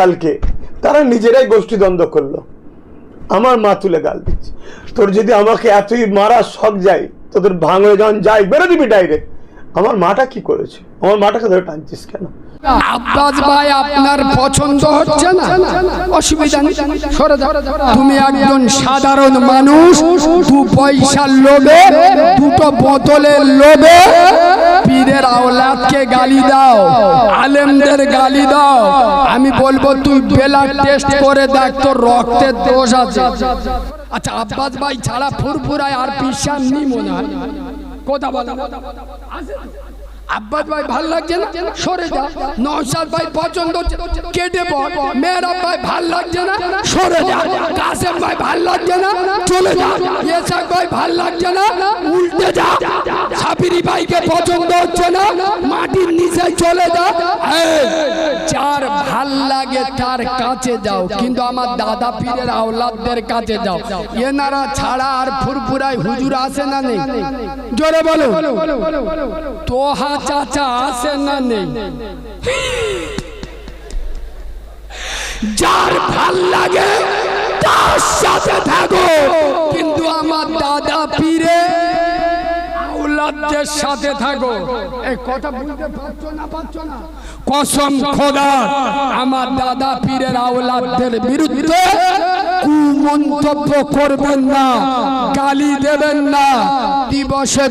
কালকে। তারা নিজেরাই গোষ্ঠী দ্বন্দ্ব করল। আমার মা তুলে গাল দিচ্ছে। তোর যদি আমাকে এতই মারা শখ যায়, তোদের ভাঙড়ে যখন যাই বেরো দিবি ডাইরেক্ট আমার মাটা কি করেছে? আমার মাটাকে ধরে টানছিস কেন? আব্বাস ভাই, আপনার পছন্দ হচ্ছে না? অসুবিধা নেই। সরে তুমি একজন সাধারণ মানুষ, দু পয়সার লোভে, দুটো বোতলের লোভে পীরের আওলাদকে গালি দাও, আলেমদের গালি দাও। আমি বলব, তুই বেলার টেস্ট করে দেখ, তোর রক্তের দোষ আছে। আচ্ছা আব্বাস ভাই, ছাড়া ফুরফুরায় আর পিসার নি মনে হয়। কথা বলা আছে? আব্বাস ভাই ভালো লাগছে না? সরে যা। নওশাদ ভাই পছন্দ কেটে পড়। মেয়েরা ভাই ভালো লাগছে না? সরে যা। কাসেম ভাই ভালো লাগছে না? চলে যা। ইয়েসাক ভাই ভালো লাগছে না? উল্টে যা। সাবিরি ভাইকে পছন্দ হচ্ছে না? মাটির নিচে চলে যা। যার ভালো লাগে তার কাছে যাও। কিন্তু আমার দাদা পীরের আওলাদদের কাছে যাও। এনারা ছাড়া আর ফুরফুরায় হুজুর আসে না নেই। জোরে বলো। তোহা চাচা আছে না নেই? যার ভালো লাগে তার সাথে থাকো। কিন্তু আমার দাদা পীরে আওলাদদের সাথে থাকো। এই কথা বুঝতে পারছ না পারছ না? কসম খোদা আমার দাদা পীরের আওলাদদের বিরুদ্ধে কুমন্তব্য করবেন না গালি দেবেন না। দিবসের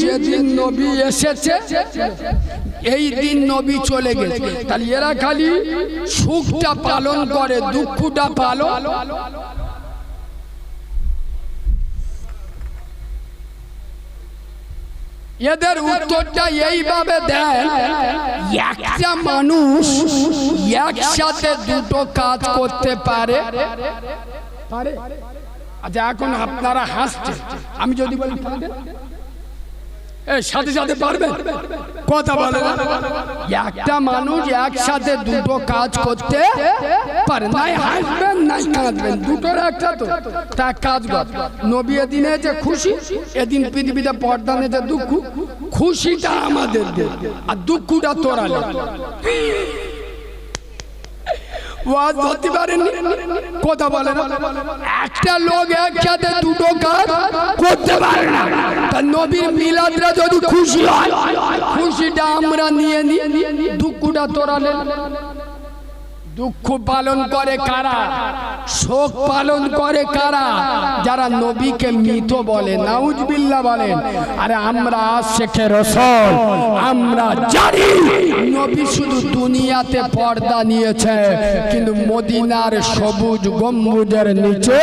যেদিন নবী এসেছে এই দিন নবী চলে গেছে। তাহলে এরা খালি সুখটা পালন করে দুঃখটা পালন এদের উত্তরটা এইভাবে দেয়, একটা মানুষ একসাথে দুটো কাজ করতে পারে। আচ্ছা এখন আপনারা হাসছেন। আমি যদি বলি সাথে সাথে পারবে। কথা বলে। একটা মানুষ একসাথে দুটো কাজ করতে পারে। নাই হাসবেন, নাই কাঁদবেন। দুটোর একটা তো। তা কাজ কর। নবী এদিনে যে খুশি, এদিন পৃথিবীতে পর্দা যে দুঃখ। খুশিটা আমাদের আর দুঃখটা তোরালে। কথা বলে একটা লোক একসাথে দুটো করতে পারে না। হয় আমরা নিয়ে তোরালে দুঃখ পালন করে কারা? শোক পালন করে কারা? যারা নবীকে মৃত বলে নাউজবিল্লা বলেন, আরে আমরা শেখে রসল, আমরা জানি। নবী শুধু দুনিয়াতে পর্দা নিয়েছে, কিন্তু মদিনার সবুজ গম্বুজের নিচে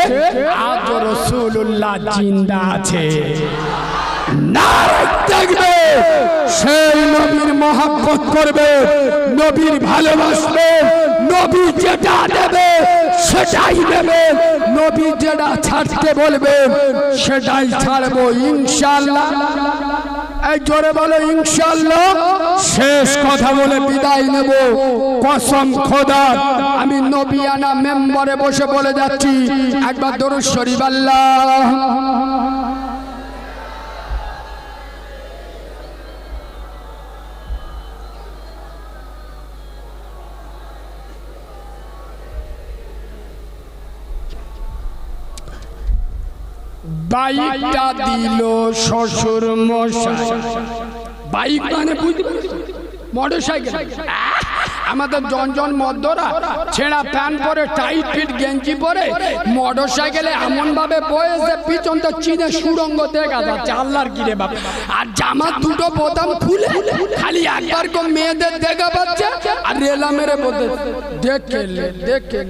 আজ রসুল্লাহ জিন্দা আছে। থাকবে সেই নবীর মহাব্বত করবে, নবীর ভালোবাসবে, নবী যেটা দেবে, সেটাই দেবে, নবী যেটা ছাড়তে বলবে, সেটাই ছাড়বো ইনশাল্লাহ এই জোরে বলো ইনশাল্লাহ শেষ কথা বলে বিদায় নেব। কসম খোদা, আমি নবিয়ানা মেম্বারে বসে বলে যাচ্ছি। একবার দরুদ শরীফ, আল্লাহ। বাইকটা দিল শ্বশুর মশাই বাইক মানে বুঝতে মোটর সাইকেল আমাদের জনজন মদ্যরা ছেঁড়া প্যান্ট পরে টাইট ফিট গেঞ্জি পরে মোটর সাইকেলে এমন ভাবে বয়েছে পিছনটা চিনে সুরঙ্গ দেখা যাচ্ছে আল্লাহর কিরে বাবা আর জামার দুটো বোতাম খুলে খালি একবার কো মেয়েদের দেখা পাচ্ছে আর রেলা মেরে বলতে দেখে দেখে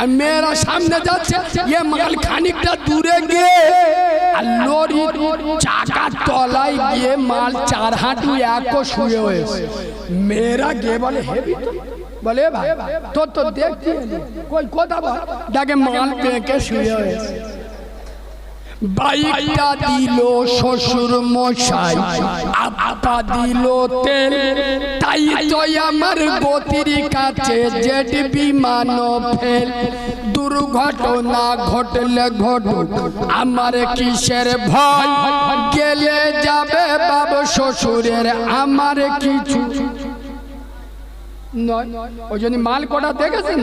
আর মেয়েরা সামনে যাচ্ছে ইয়ে মাল খানিকটা দূরে গিয়ে আর লরি চাকার তলায় গিয়ে মাল চার হাঁটু এক শুয়ে হয়েছে মেয়েরা গিয়ে বলে হেবি তো?" বলে ভাই, তোর তো দেখছি কই, কথা বল। দেখে মাল পেঁকে শুয়ে হয়েছে বাইকটা দিল শ্বশুর মশাই আপা দিল তেল। তাই তো আমার গতির কাছে জেট বিমান ফেল। দুর্ঘটনা ঘটলে ঘটুক, আমার কিসের ভয়? গেলে যাবে বাবা শ্বশুরের, আমার কিছু ওই জন্য মাল কটা দেখেছেন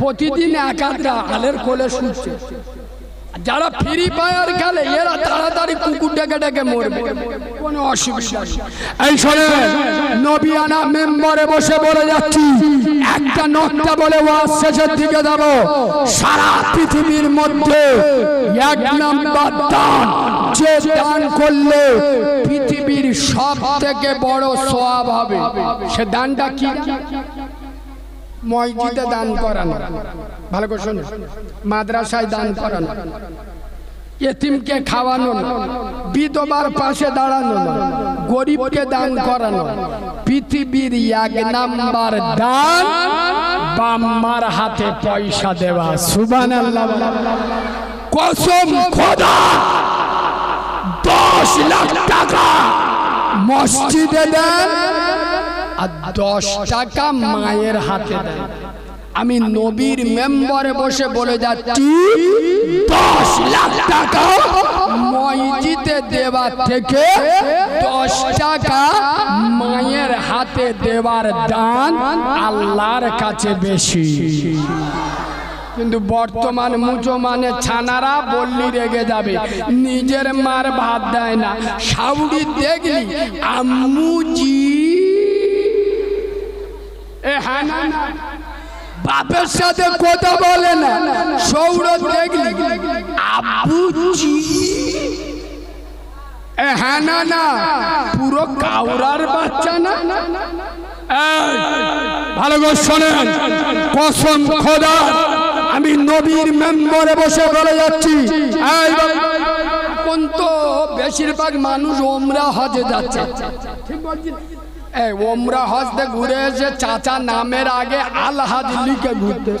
প্রতিদিন একাধরা আলের কোলে যারা ফ্রি ফায়ার খেলে, এরা তাড়াতাড়ি কুকুর ডেকে ডেকে মরবে। কোনো অসুবিধা এই শোনে নবিয়ানা মেম্বারে বসে বলে যাচ্ছি, একটা নকটা বলে ওয়াজ শেষের দিকে যাব। সারা পৃথিবীর মধ্যে এক নাম্বার দান, যে দান করলে পৃথিবীর সব থেকে বড় সোয়াব হবে। সে দানটা কি? মসজিদে দান করানো। ভালো করে শোনো মাদ্রাসায় দান করানো। এতিমকে খাওয়ানো বিধবার পাশে দাঁড়ানো গরিবকে দান করানো। পৃথিবীর এক নাম্বার দান বাম্মার হাতে পয়সা দেওয়া। সুবান কসম খোদা। দশ লাখ টাকা মসজিদে দেন। আর দশ টাকা মায়ের হাতে দেন আমি নবীর মেম্বারে বসে বলে যাচ্ছি, দশ লাখ টাকা মসজিদে দেওয়ার থেকে দশ টাকা মায়ের হাতে দেওয়ার দান আল্লাহর কাছে বেশি কিন্তু বর্তমান মুসলমানে ছানারা বললি রেগে যাবে, নিজের মার ভাত দেয় না সাউরি দেখলি আম্মুজি। বাপের সাথে কথা বলে না সৌর দেখলি। আব্বুজি এ হ্যাঁ না না। পুরো কাউরার বাচ্চা না? ভালো করে শোনেন। কসম খোদা আমি নবীর মেম্বরে বসে বলে যাচ্ছি। এখন তো বেশিরভাগ মানুষ ওমরা হজে যাচ্ছে। ঠিক বলছি ওমরা হজতে ঘুরে এসে চাচা নামের আগে আল হাজ লিখে ঘুরতে।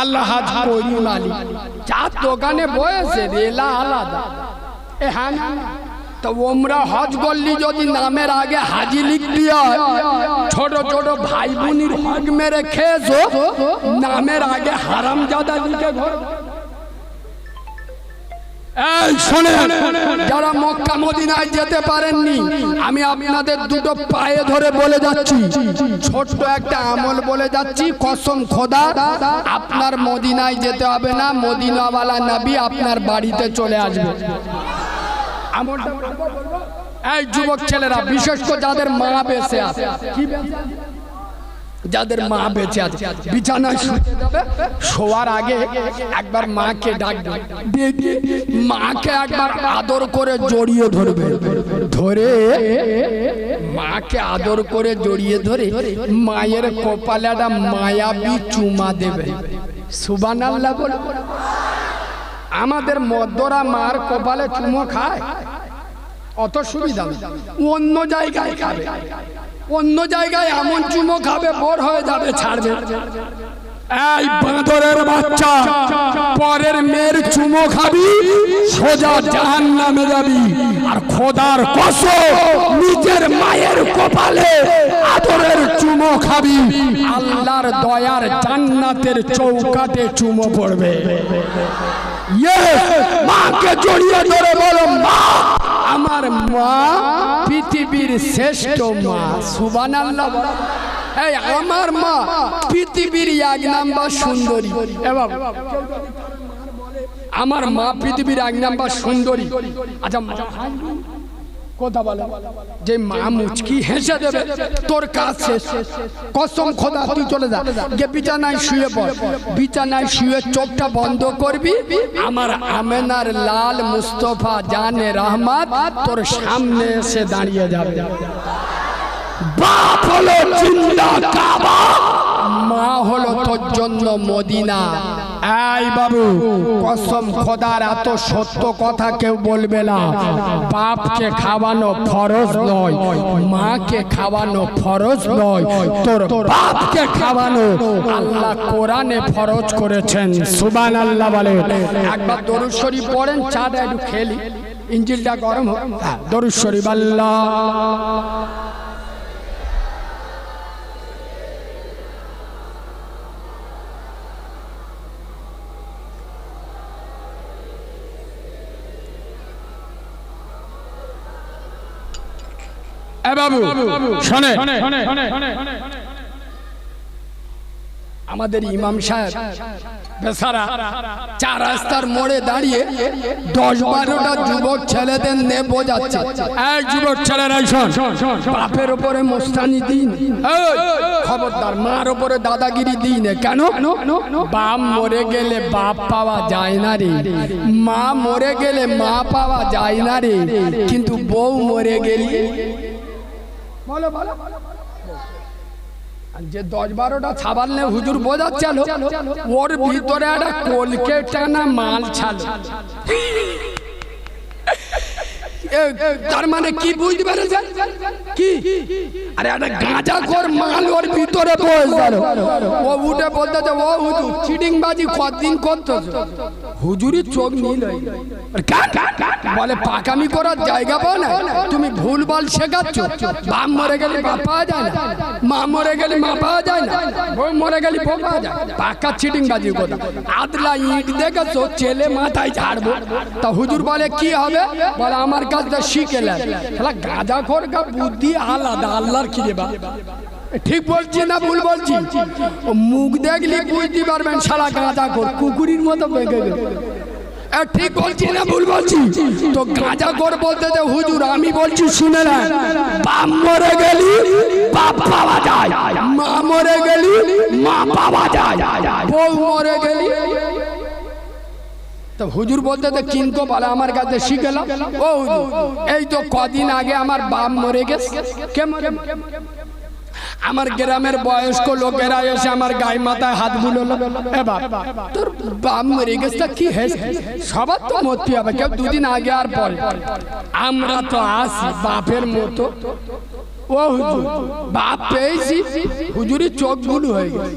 আলহাজ করিম আলী। চার দোকানে বয়েছে রেলা আলাদা। এ হ্যাঁ। তো ওমরা হজ করলি যদি নামের আগে হাজি লিখবি হয় ছোট ছোট ভাই বোনির হজ মেরে খেয়েছো, নামের আগে হারাম জাদা লিখে ঘর। যারা মক্কা মদিনায় যেতে পারেননি, আমি আপনাদের দুটো পায়ে ধরে বলে যাচ্ছি। ছোট্ট একটা আমল বলে যাচ্ছি, কসম খোদা, আপনার মদিনায় যেতে হবে না, মদিনাওয়ালা নবী আপনার বাড়িতে চলে আসবে। এই যুবক ছেলেরা, বিশেষ করে যাদের মা বেঁচে আছে? যাদের মা বেঁচে আছে বিছানায় শোয়ার আগে একবার মাকে ডাকবে। ডেকে মাকে একবার আদর করে জড়িয়ে ধরবে। ধরে মাকে আদর করে জড়িয়ে ধরে মায়ের কপালে একটা মায়াবী চুমা দেবে। সুবান আল্লাহ বলে। আমাদের মদ্যরা মার কপালে চুমো খায়। অত সুবিধা অন্য জায়গায় খাবে। অন্য জায়গায় এমন চুমো খাবে, বোর হয়ে যাবে, ছাড়বে। এই বাঁদরের বাচ্চা, পরের মেয়ের চুমো খাবি, সোজা জাহান নামে যাবি। আর খোদার কস নিজের মায়ের কপালে আদরের চুমো খাবি। আল্লাহর দয়ার জান্নাতের চৌকাটে চুমো পড়বে। ইয়ে মাকে জড়িয়ে ধরে বলো, মা! আমার মা পৃথিবীর শ্রেষ্ঠ মা। সুবান আমার মা পৃথিবীর এক নাম্বার সুন্দরী। এবং আমার মা পৃথিবীর এক নাম্বার সুন্দরী। আচ্ছা যে মা হেসে দেবে, তোর খোদা চলে যা। শুয়ে শুয়ে চোখটা বন্ধ করবি। আমার আমেনার লাল মুস্তফা জানে রহমাত, তোর সামনে এসে দাঁড়িয়ে যাবে। মা হলো তোর জন্য মদিনা। এই বাবু কসম খোদার এত সত্য কথা কেউ বলবে না। বাপকে খাওয়ানো ফরজ নয় মাকে খাওয়ানো ফরজ নয়। তোর বাপকে খাওয়ানো আল্লাহ কোরআনে ফরজ করেছেন। সুবান আল্লাহ বলে। একবার দরুদ শরীফ পড়েন চাটা একটু খেলি ইঞ্জিলটা গরম হোক। হ্যাঁ, দরুদ শরীফ আল্লাহ। বাবু শোনে। আমাদের ইমাম সাহেব বেচারা চার রাস্তার মোড়ে দাঁড়িয়ে দশ বারোটা যুবক ছেলেদের নে বোঝাচ্ছে এই যুবক ছেলেরা বাপের ওপরে মোস্তানি দিন। খবরদার মার ওপরে দাদাগিরি দিন। কেন? বাপ মরে গেলে বাপ পাওয়া যায় না রে। মা মরে গেলে মা পাওয়া যায় না রে। কিন্তু বউ মরে গেলে বলো বলো। যে দশ বারোটা ছাবার নেই হুজুর বোঝাচ্ছিল, ওর ভিতরে একটা কলকেটা না মাল ছাল। তার মানে কি বুঝতে পেরেছেন? কি? আরে একটা গাঁজা কর মাল ওর ভিতরে গেল। ও উঠে বলতেছে ও হুজুর চিটিং বাজি কতদিন করতেছ হুজুরি চোখ নীল? বলে, পাকামি করার জায়গা পাও না। তুমি ভুলভাল শেখাচ্ছ। বাপ মরে গেলে বাপ পাওয়া যায় না। মা মরে গেলে মা পাওয়া যায় না। বউ মরে গেলে বউ পাওয়া যায় পাকা চিটিং বাজি কথা। আদলা ইট দেখেছ? ছেলে মাথায় ঝাড়বো। তা হুজুর বলে, কি হবে? বলে, আমার শালা গাঁজা খোর বুদ্ধি আলাদা, আল্লাহর ঠিক বলছি না ভুল বলছি? মুখ দেখলে বুঝতে পারবেন শালা গাঁজা খোর কুকুরির মতো বেঁকে ঠিক বলছি না ভুল বলছি? তো গাঁজা কর বলতে যে হুজুর, আমি বলছি শুনে না। মরে গেলি মা মরে গেলি, মা পাওয়া যায়। বউ মরে গেলি তো হুজুর বলতে তো কিন্তু বলে আমার কাছে শিখেলাম। ও এই তো কদিন আগে আমার বাপ মরে গেছে। আমার গ্রামের বয়স্ক লোকেরা এসে আমার গায়ে মাথায় হাত বুলোলো। তোর বাপ মরে গেছে কি হয়েছে? সবার তো মরতে হবে, কেউ দুদিন আগে আর পরে। আমরা তো আসি বাপের মতো। ও হুজুর, বাপ পেয়েছি হুজুরি চোখগুলো হয়ে গেছে।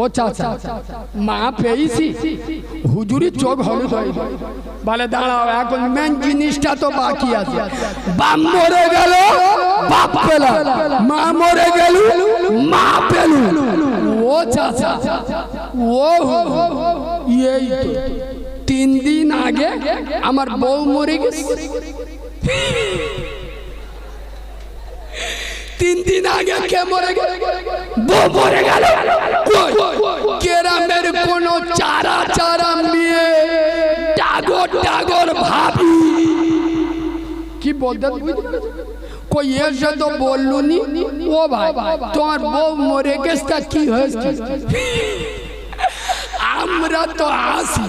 ও চাচা, মা পেয়েছি। হুজুরি চোখ হলুদ হয়ে। বলে, দাঁড়াও, এখন মেন জিনিসটা তো বাকি আছে। বাপ মরে গেল, বাপ পেল। মা মরে গেল, মা পেল। ও চাচা, ও এই তিন দিন আগে আমার বউ মরে গেছে। তিন দিন আগে কে মরে গেল? বউ মরে গেল। কই? কেরামের কোন চারা চারা মেয়ে টাগর টাগর ভাবি। কি বলতে বুঝতে পেরেছ? কই এসে তো বললুনি? ও ভাই তোমার বউ মরে গেছে কি হয়েছে? আমরা তো আসি।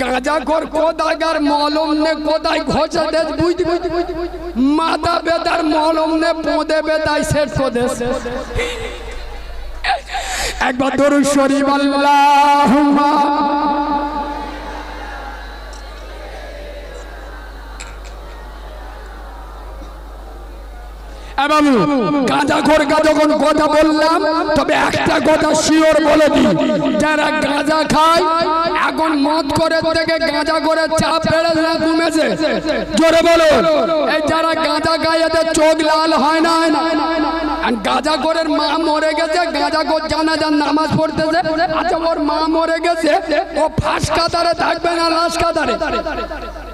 গাঁজা কর কোদাগার মলম নে কোদায় ঘষে দেশ বুঝতে মাথা বেদার মলম নে পোঁদে বেদাই শেষ প্রদেশ দেশ একবার ধরুন শরীফ, আল্লাহুম্মা এ বাবু গাঁজা খোর যখন কথা বললাম, তবে একটা কথা শিওর বলে দিই। যারা গাঁজা খায়, এখন মদ করে থেকে গাঁজা করে চাপ বেড়েছে না জোরে বলো। এই যারা গাঁজা খায়, এদের চোখ লাল হয় না? গাঁজা করের মা মরে গেছে, গাঁজা কর জানা যান নামাজ পড়তেছে। আচ্ছা ওর মা মরে গেছে, ও ফাঁস কাতারে থাকবে না, লাশ কাতারে?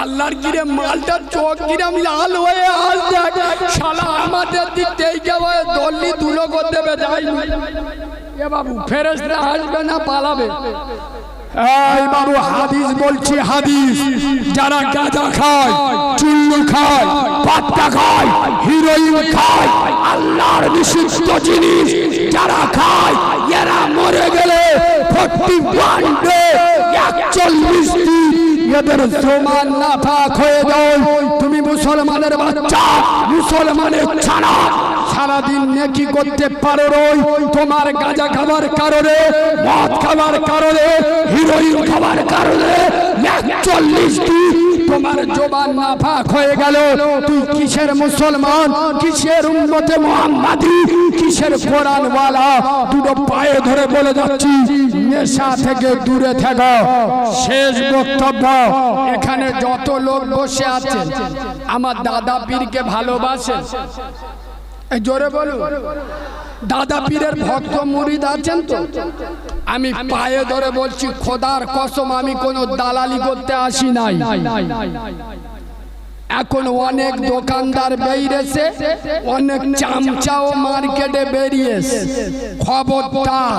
আল্লাহর কিরে মালটার চোখ কিরাম লাল হয়ে আসছে শালা আমাদের দিক থেকে দল্লি দুলো করতে বেজাই এ বাবু ফেরেস্তা আসবে না, পালাবে। এই বাবু, হাদিস বলছি, হাদিস। যারা গাঁজা খায়, চুল্লু খায় পাত্তা খায় হিরোইন খায়, আল্লাহর নিষিদ্ধ জিনিস যারা খায়, এরা মরে গেলে ফোর্টি ওয়ান ডে একচল্লিশ এদের সমান নাফাক হয়ে যাও। তুমি মুসলমানের বাচ্চা, মুসলমানের ছাড়া সারাদিন নেকি করতে পারো রই। তোমার গাঁজা খাবার কারণে, মদ খাবার কারণে, হিরোইন খাবার কারণে চল্লিশটি তোমার জবান নাফাক হয়ে গেল। তুই কিসের মুসলমান? কিসের উন্নতে মোহাম্মদী? কিসের কোরআনওয়ালা? দুটো পায়ে ধরে বলে যাচ্ছি, নেশা থেকে দূরে থাকো। শেষ বক্তব্য। এখানে যত লোক বসে আছেন আমার দাদা পীরকে ভালোবাসেন এই জোরে বলুন। দাদা পীরের ভক্ত মুরিদ আছেন তো? আমি পায়ে ধরে বলছি খোদার কসম আমি কোনো দালালি করতে আসি নাই। এখন অনেক দোকানদার বেরিয়েছে অনেক চামচাও মার্কেটে বেরিয়েছে। খবরদার।